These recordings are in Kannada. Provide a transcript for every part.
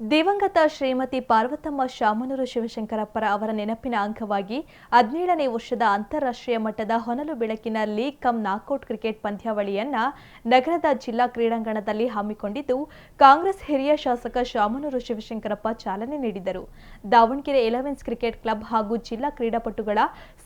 ದಿವಂಗತ ಶ್ರೀಮತಿ ಪಾರ್ವತಮ್ಮ ಶಾಮನೂರು ಶಿವಶಂಕರಪ್ಪರ ಅವರ ನೆನಪಿನ ಅಂಗವಾಗಿ ಹದಿನೇಳನೇ ವರ್ಷದ ಅಂತಾರಾಷ್ಟ್ರೀಯ ಮಟ್ಟದ ಹೊನಲು ಬೆಳಕಿನ ಲೀಗ್ ಕಮ್ ನಾಕೌಟ್ ಕ್ರಿಕೆಟ್ ಪಂದ್ಯಾವಳಿಯನ್ನ ನಗರದ ಜಿಲ್ಲಾ ಕ್ರೀಡಾಂಗಣದಲ್ಲಿ ಹಮ್ಮಿಕೊಂಡಿದ್ದು, ಕಾಂಗ್ರೆಸ್ ಹಿರಿಯ ಶಾಸಕ ಶಾಮನೂರು ಶಿವಶಂಕರಪ್ಪ ಚಾಲನೆ ನೀಡಿದರು. ದಾವಣಗೆರೆ ಎಲೆವೆನ್ಸ್ ಕ್ರಿಕೆಟ್ ಕ್ಲಬ್ ಹಾಗೂ ಜಿಲ್ಲಾ ಕ್ರೀಡಾಪಟುಗಳ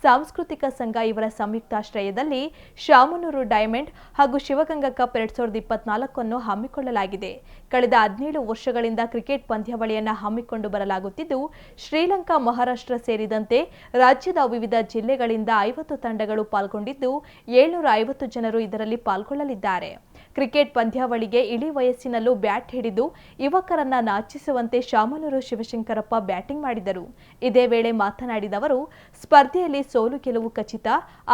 ಸಾಂಸ್ಕೃತಿಕ ಸಂಘ ಇವರ ಸಂಯುಕ್ತಾಶ್ರಯದಲ್ಲಿ ಶಾಮನೂರು ಡೈಮಂಡ್ ಹಾಗೂ ಶಿವಗಂಗಾ ಕಪ್ ಎರಡ್ ಸಾವಿರದ ಇಪ್ಪತ್ನಾಲ್ಕನ್ನು ಹಮ್ಮಿಕೊಳ್ಳಲಾಗಿದೆ. ಕಳೆದ ಹದಿನೇಳು ವರ್ಷಗಳಿಂದ ಕ್ರಿಕೆಟ್ ಪಂದ್ಯಾವಳಿಯನ್ನು ಹಮ್ಮಿಕೊಂಡು ಬರಲಾಗುತ್ತಿದ್ದು, ಶ್ರೀಲಂಕಾ, ಮಹಾರಾಷ್ಟ್ರ ಸೇರಿದಂತೆ ರಾಜ್ಯದ ವಿವಿಧ ಜಿಲ್ಲೆಗಳಿಂದ ಐವತ್ತು ತಂಡಗಳು ಪಾಲ್ಗೊಂಡಿದ್ದು, ಏಳ್ನೂರ ಐವತ್ತು ಜನರು ಇದರಲ್ಲಿ ಪಾಲ್ಗೊಳ್ಳಲಿದ್ದಾರೆ. ಕ್ರಿಕೆಟ್ ಪಂದ್ಯಾವಳಿಗೆ ಇಳಿ ವಯಸ್ಸಿನಲ್ಲೂ ಬ್ಯಾಟ್ ಹಿಡಿದು ಯುವಕರನ್ನ ನಾಚಿಸುವಂತೆ ಶಾಮನೂರು ಶಿವಶಂಕರಪ್ಪ ಬ್ಯಾಟಿಂಗ್ ಮಾಡಿದರು. ಇದೇ ವೇಳೆ ಮಾತನಾಡಿದ ಅವರು ಸ್ಪರ್ಧೆಯಲ್ಲಿ ಸೋಲು ಗೆಲುವು ಖಚಿತ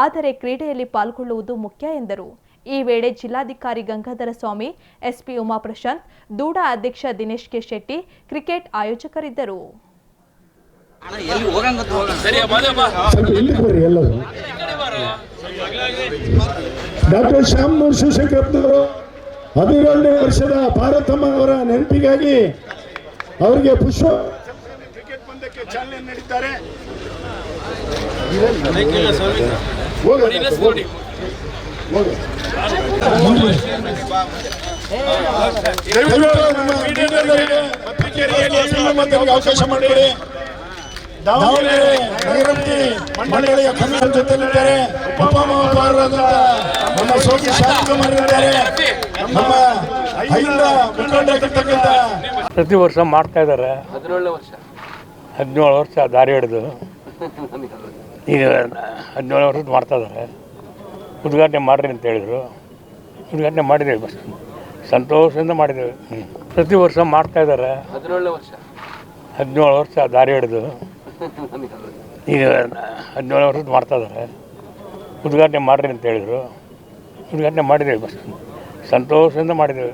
ಆದರೆ ಕ್ರೀಡೆಯಲ್ಲಿ ಪಾಲ್ಗೊಳ್ಳುವುದು ಮುಖ್ಯ ಎಂದರು. ಈ ವೇಳೆ ಜಿಲ್ಲಾಧಿಕಾರಿ ಗಂಗಾಧರ ಸ್ವಾಮಿ ಎಸ್ಪಿ ಉಮಾಪ್ರಶಾಂತ್ ದೂಡಾ ಅಧ್ಯಕ್ಷ ದಿನೇಶ್ ಕೆ ಶೆಟ್ಟಿ ಕ್ರಿಕೆಟ್ ಆಯೋಜಕರಿದ್ದರು. ಡಾಕ್ಟರ್ ಶ್ಯಾಮ್ ಶಿವಶಂಕರಪ್ಪನವರು ಹದಿನೇಳನೇ ವರ್ಷದ ಭಾರತಮ್ಮ ಅವರ ನೆನಪಿಗಾಗಿ ಅವರಿಗೆ ಪುಷ್ಪ ಚಾಲನೆ ನೀಡಿದ್ದಾರೆ ಅವಕಾಶ ಮಾಡಿಕೊಡಿ. ದಾವಣಗೆರೆ ನಗರಾಭಿವೃದ್ಧಿ ಮಂಡಳಿಯ ಕಮಿಷನರ್ ಜೊತೆಯಲ್ಲಿದ್ದಾರೆ ಉಪಮಹಾಪೌರರಾದಂಥ ನಮ್ಮ ಸೋಗಿ ಶಾಂತಕುಮಾರ್ ಇದ್ದಾರೆ. ನಮ್ಮ ಐದ ಮುಖಂಡರಾಗಿರ್ತಕ್ಕಂಥ ಪ್ರತಿ ವರ್ಷ ಮಾಡ್ತಾ ಇದ್ದಾರೆ. ಹದಿನೇಳನೇ ವರ್ಷ. ಹದಿನೇಳು ವರ್ಷ ದಾರಿ ಹಿಡಿದು. ಈಗ ಹದಿನೇಳು ವರ್ಷದ ಮಾಡ್ತಾ ಇದ್ದಾರೆ. ಉದ್ಘಾಟನೆ ಮಾಡ್ರಿ ಅಂತ ಹೇಳಿದರು. ಉದ್ಘಾಟನೆ ಮಾಡಿದ್ದೇವೆ ಬಸ್. ಸಂತೋಷದಿಂದ ಮಾಡಿದ್ದೇವೆ. ಪ್ರತಿ ವರ್ಷ ಮಾಡ್ತಾ ಇದ್ದಾರೆ. ಹದಿನೇಳನೇ ವರ್ಷ. ಹದಿನೇಳು ವರ್ಷ ದಾರಿ ಹಿಡಿದು. ಈಗ ಹದಿನೇಳು ವರ್ಷದ ಮಾಡ್ತಾ ಇದ್ದಾರೆ ಉದ್ಘಾಟನೆ ಮಾಡಿರಿ ಅಂತ ಹೇಳಿದರು. ಉದ್ಘಾಟನೆ ಮಾಡಿದ್ದೇವೆ ಸಂತೋಷದಿಂದ ಮಾಡಿದ್ದೇವೆ.